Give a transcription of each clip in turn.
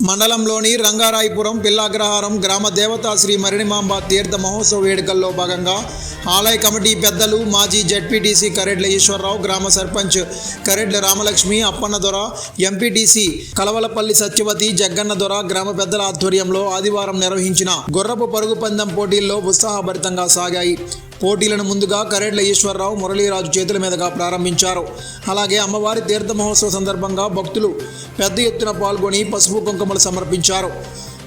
మండలంలోని రంగారాయపురం పిల్లాగ్రహారం గ్రామ దేవతా శ్రీ మరిణిమాంబ తీర్థ మహోత్సవ వేడుకల్లో భాగంగా ఆలయ కమిటీ పెద్దలు మాజీ జడ్పీటీసీ కరెడ్ల ఈశ్వరరావు గ్రామ సర్పంచ్ కరెడ్ల రామలక్ష్మి అప్పన్నదొర ఎంపీటీసీ కలవలపల్లి సత్యవతి జగ్గన్నదొర గ్రామ పెద్దల ఆధ్వర్యంలో ఆదివారం నిర్వహించిన గుర్రపు పరుగు పందెం పోటీల్లో ఉత్సాహభరితంగా సాగాయి. పోటీలను ముందుగా కరేట్ల ఈశ్వరరావు మురళీరాజు చేతుల మీదుగా ప్రారంభించారు. అలాగే అమ్మవారి తీర్థ మహోత్సవ సందర్భంగా భక్తులు పెద్ద ఎత్తున పాల్గొని పసుపు కుంకుమలు సమర్పించారు.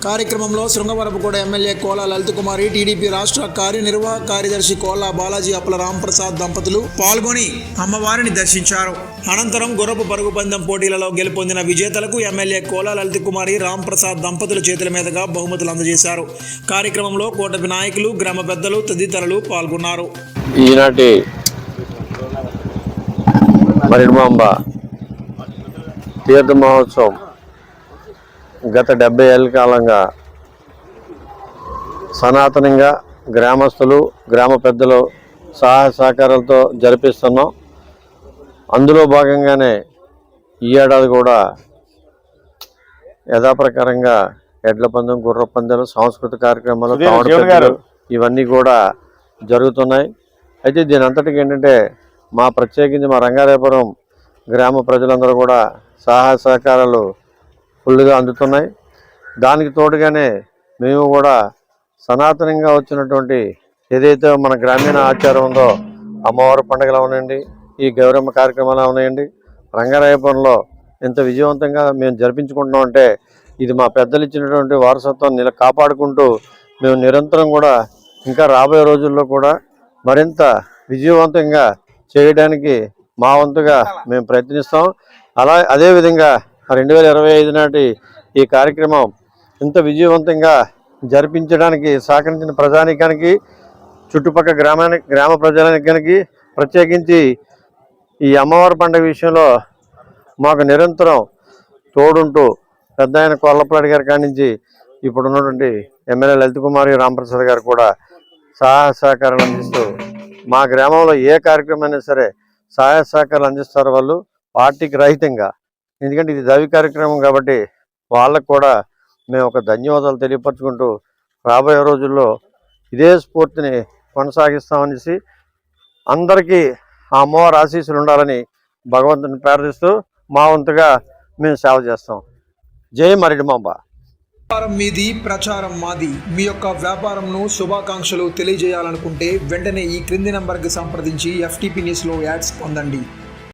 కార్యక్రమంలో శృంగవరపుకోట ఎమ్మెల్యే కోలా లలిత కుమారి టీడీపీ రాష్ట్ర కార్యనిర్వాహక కార్యదర్శి కోలా బాలాజీ అప్పల రాంప్రసాద్ దంపతులు పాల్గొని అమ్మవారిని దర్శించారు. అనంతరం గుర్రపు పరుగు పందెం పోటీలలో గెలుపొందిన విజేతలకు ఎమ్మెల్యే కోలా లలిత కుమారి రాంప్రసాద్ దంపతుల చేతుల మీదుగా బహుమతులు అందజేశారు. కార్యక్రమంలో కూటమి నాయకులు గ్రామ పెద్దలు తదితరులు పాల్గొన్నారు. ఈనాటి మరిమాంబ తీర్థ మహోత్సవం గత డెబ్బై ఏళ్ళ కాలంగా సనాతనంగా గ్రామస్తులు గ్రామ పెద్దలు సహాయ సహకారాలతో జరిపిస్తున్నాం. అందులో భాగంగానే ఈ ఏడాది కూడా యథాప్రకారంగా ఎడ్ల పందెం గుర్ర పందాలు సాంస్కృతిక కార్యక్రమాలు ఇవన్నీ కూడా జరుగుతున్నాయి. అయితే దీని అంతటికి ఏంటంటే మా ప్రత్యేకించి మా రంగారాయపురం గ్రామ ప్రజలందరూ కూడా సహాయ సహకారాలు ఫుల్గా అందుతున్నాయి. దానికి తోడుగానే మేము కూడా సనాతనంగా వచ్చినటువంటి ఏదైతే మన గ్రామీణ ఆచారం ఉందో అమ్మవారి పండుగలు అవనండి ఈ గౌరమ్మ కార్యక్రమాలు అవనాయండి రంగారాయపురంలో ఇంత విజయవంతంగా మేము జరిపించుకుంటున్నాం అంటే ఇది మా పెద్దలు ఇచ్చినటువంటి వారసత్వం నిల కాపాడుకుంటూ మేము నిరంతరం కూడా ఇంకా రాబోయే రోజుల్లో కూడా మరింత విజయవంతంగా చేయడానికి మా వంతుగా మేము ప్రయత్నిస్తాం. అలా అదేవిధంగా రెండు వేల ఇరవై ఐదు నాటి ఈ కార్యక్రమం ఇంత విజయవంతంగా జరిపించడానికి సహకరించిన ప్రజానికానికి చుట్టుపక్కల గ్రామానికి గ్రామ ప్రజానికానికి ప్రత్యేకించి ఈ అమ్మవారి పండుగ విషయంలో మాకు నిరంతరం తోడుంటూ పెద్ద ఆయన కొల్లపాటి గారి కాడి నుంచి ఇప్పుడు ఉన్నటువంటి ఎమ్మెల్యే లలిత్ కుమారి రామప్రసాద్ గారు కూడా సహాయ సహకారాలు అందిస్తూ మా గ్రామంలో ఏ కార్యక్రమం అయినా సరే సహాయ సహకారాలు అందిస్తారు వాళ్ళు పార్టీకి రహితంగా. ఎందుకంటే ఇది దవి కార్యక్రమం కాబట్టి వాళ్ళకు కూడా మేము ఒక ధన్యవాదాలు తెలియపరచుకుంటూ రాబోయే రోజుల్లో ఇదే స్ఫూర్తిని కొనసాగిస్తామనేసి అందరికీ ఆ అమ్మవారి ఆశీస్సులు ఉండాలని భగవంతుని ప్రార్థిస్తూ మా వంతుగా మేము సేవ చేస్తాం. జై మరిడిమాంబ వ్యాపారం మీది ప్రచారం మాది. మీ యొక్క వ్యాపారంను శుభాకాంక్షలు తెలియజేయాలనుకుంటే వెంటనే ఈ క్రింది నంబర్కి సంప్రదించి ఎఫ్టీపీ న్యూస్లో యాడ్స్ పొందండి.